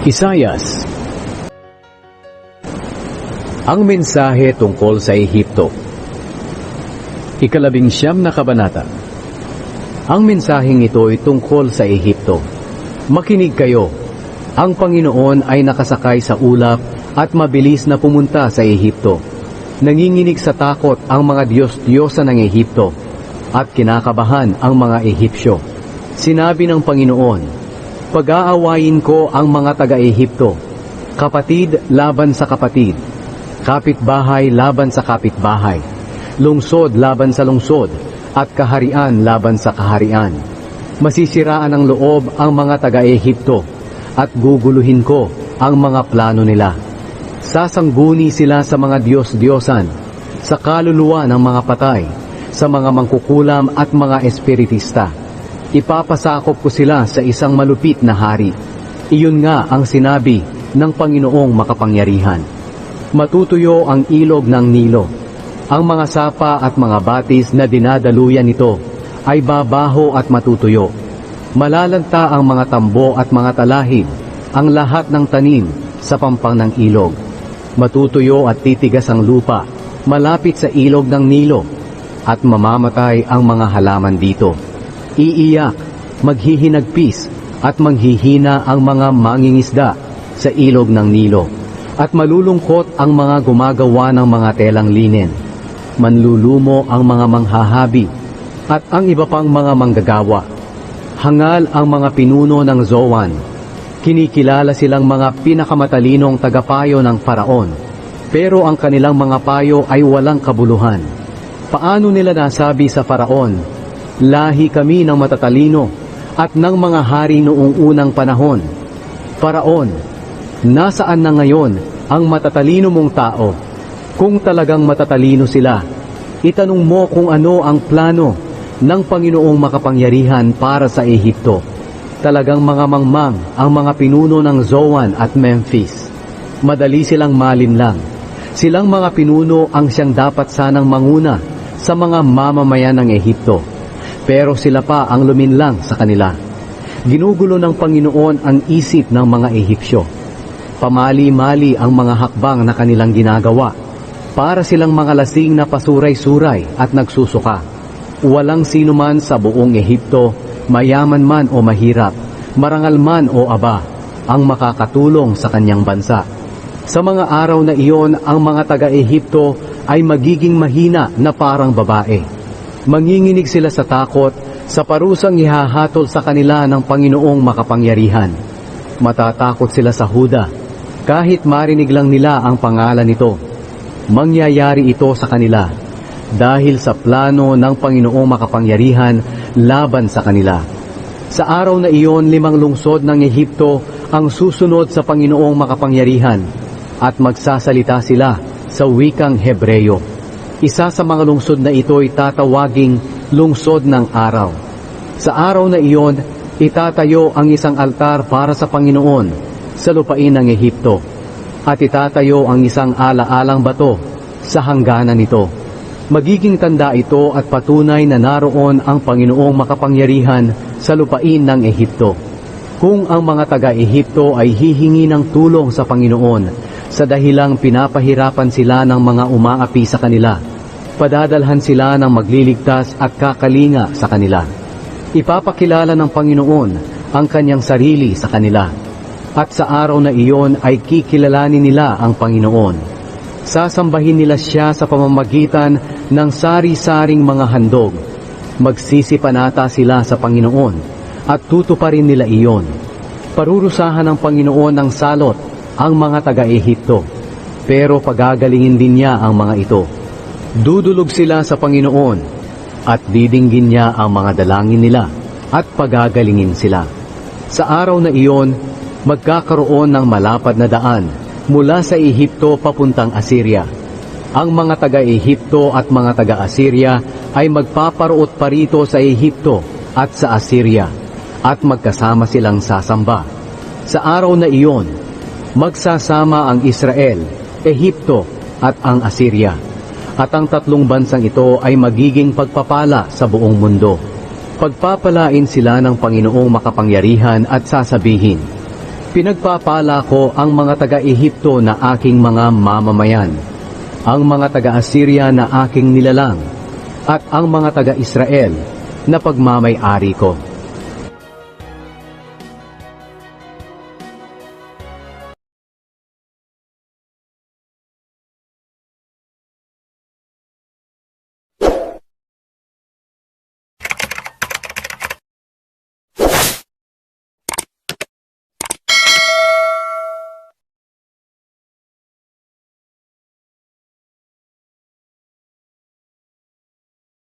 Isayas Ang mensahe tungkol sa Ehipto Ikalabing siyam na kabanata Ang mensaheng ito ay tungkol sa Ehipto. Makinig kayo, ang Panginoon ay nakasakay sa ulap at mabilis na pumunta sa Ehipto. Nanginginig sa takot ang mga Diyos-Diyosa ng Ehipto at kinakabahan ang mga Ehipsyo. Sinabi ng Panginoon, Pag-aawayin ko ang mga taga-Ehipto, kapatid laban sa kapatid, kapitbahay laban sa kapitbahay, lungsod laban sa lungsod, at kaharian laban sa kaharian. Masisiraan ng loob ang mga taga-Ehipto. At guguluhin ko ang mga plano nila. Sasangguni sila sa mga Diyos-Diyosan, sa kaluluwa ng mga patay, sa mga mangkukulam at mga espiritista. Ipapasakop ko sila sa isang malupit na hari. Iyon nga ang sinabi ng Panginoong makapangyarihan. Matutuyo ang ilog ng Nilo. Ang mga sapa at mga batis na dinadaluyan nito ay babaho at matutuyo. Malalanta ang mga tambo at mga talahib, ang lahat ng tanim sa pampang ng ilog. Matutuyo at titigas ang lupa, malapit sa ilog ng Nilo, at mamamatay ang mga halaman dito. Iiyak, maghihinagpis, at manghihina ang mga mangingisda sa ilog ng Nilo, at malulungkot ang mga gumagawa ng mga telang linen. Manlulumo ang mga manghahabi, at ang iba pang mga manggagawa. Hangal ang mga pinuno ng Zoan. Kinikilala silang mga pinakamatalinong tagapayo ng Paraon. Pero ang kanilang mga payo ay walang kabuluhan. Paano nila nasabi sa Paraon, Lahi kami ng matatalino at ng mga hari noong unang panahon. Paraon, nasaan na ngayon ang matatalino mong tao? Kung talagang matatalino sila, itanong mo kung ano ang plano ng Panginoong makapangyarihan para sa Ehipto. Talagang mga mangmang ang mga pinuno ng Zoan at Memphis. Madali silang malinlang. Silang mga pinuno ang siyang dapat sanang manguna sa mga mamamayan ng Ehipto. Pero sila pa ang luminlang sa kanila. Ginugulo ng Panginoon ang isip ng mga Ehipsyo. Pamali-mali ang mga hakbang na kanilang ginagawa. Para silang mga lasing na pasuray-suray at nagsusuka. Walang sino man sa buong Ehipto, mayaman man o mahirap, marangal man o aba, ang makakatulong sa kanyang bansa. Sa mga araw na iyon, ang mga taga-Ehipto ay magiging mahina na parang babae. Manginginig sila sa takot sa parusang ihahatol sa kanila ng Panginoong makapangyarihan. Matatakot sila sa Huda, kahit marinig lang nila ang pangalan nito. Mangyayari ito sa kanila dahil sa plano ng Panginoong makapangyarihan laban sa kanila. Sa araw na iyon, limang lungsod ng Ehipto ang susunod sa Panginoong makapangyarihan at magsasalita sila sa wikang Hebreyo. Isa sa mga lungsod na ito ay tatawaging lungsod ng araw. Sa araw na iyon, itatayo ang isang altar para sa Panginoon sa lupain ng Ehipto at itatayo ang isang ala-alang bato sa hangganan nito. Magiging tanda ito at patunay na naroon ang Panginoong makapangyarihan sa lupain ng Ehipto. Kung ang mga taga-Ehipto ay hihingi ng tulong sa Panginoon sa dahilang pinapahirapan sila ng mga umaapi sa kanila, padadalhan sila ng magliligtas at kakalinga sa kanila. Ipapakilala ng Panginoon ang kanyang sarili sa kanila. At sa araw na iyon ay kikilalanin nila ang Panginoon. Sasambahin nila siya sa pamamagitan ng sari-saring mga handog. Magsisipanata sila sa Panginoon at tutuparin nila iyon. Parurusahan ng Panginoon ng salot ang mga taga-Ehipto, pero pagagalingin din niya ang mga ito. Dudulog sila sa Panginoon at didinggin niya ang mga dalangin nila at pagagalingin sila. Sa araw na iyon, magkakaroon ng malapad na daan mula sa Ehipto papuntang Assyria. Ang mga taga-Ehipto at mga taga-Assyria ay magpaparuot pa rito sa Ehipto at sa Assyria at magkasama silang sasamba. Sa araw na iyon, magsasama ang Israel, Ehipto at ang Assyria. At ang tatlong bansang ito ay magiging pagpapala sa buong mundo. Pagpapalain sila ng Panginoong makapangyarihan at sasabihin, Pinagpapala ko ang mga taga-Ehipto na aking mga mamamayan, ang mga taga-Assyria na aking nilalang, at ang mga taga-Israel na pagmamay-ari ko.